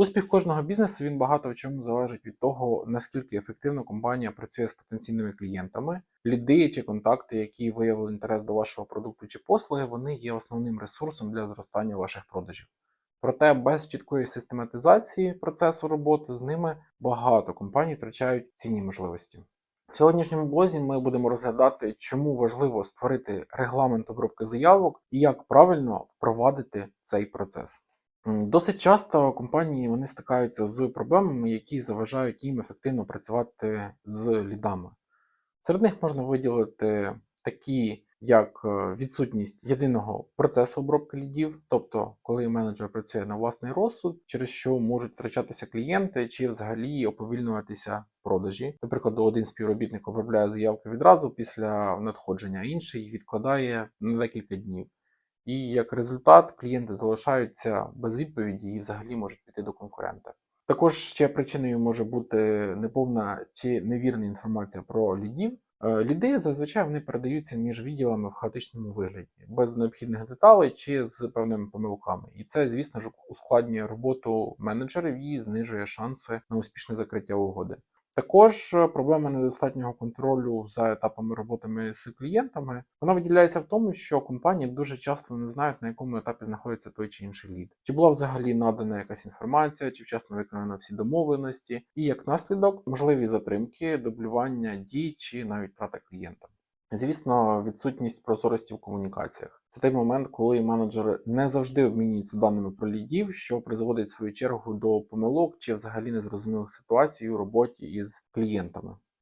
Успіх кожного бізнесу він багато в чому залежить від того, наскільки ефективно компанія працює з потенційними клієнтами. Ліди чи контакти, які виявили інтерес до вашого продукту чи послуги, вони є основним ресурсом для зростання ваших продажів. Проте без чіткої систематизації процесу роботи з ними багато компаній втрачають цінні можливості. В сьогоднішньому блозі ми будемо розглядати, чому важливо створити регламент обробки заявок і як правильно впровадити цей процес. Досить часто компанії вони стикаються з проблемами, які заважають їм ефективно працювати з лідами. Серед них можна виділити такі, як е, відсутність єдиного процесу обробки лідів, тобто коли менеджер працює на власний розсуд, через що можуть втрачатися клієнти чи взагалі оповільнюватися продажі. Наприклад, один співробітник обробляє заявки відразу після надходження, інший відкладає на декілька днів. І як результат клієнти залишаються без відповіді і взагалі можуть піти до конкурента. Також ще причиною може бути неповна чи невірна інформація про лідів. Е, Ліди зазвичай вони передаються між відділами в хаотичному вигляді, без необхідних деталей чи з певними помилками. І це, звісно ж, ускладнює роботу менеджерів і знижує шанси на успішне закриття угоди. Також е, проблема недостатнього контролю за етапами роботи з клієнтами вона виділяється в тому, що компанії дуже часто не знають, на якому етапі знаходиться той чи інший лід. Чи була взагалі надана якась інформація, чи вчасно виконано всі домовленості, і як наслідок можливі затримки, дублювання дій чи навіть втрата клієнта. Звісно, відсутність прозорості в комунікаціях. Це той момент, коли менеджери не завжди обмінюються даними про лідів, що призводить в свою чергу до помилок чи взагалі незрозумілих ситуацій у роботі із клієнтами.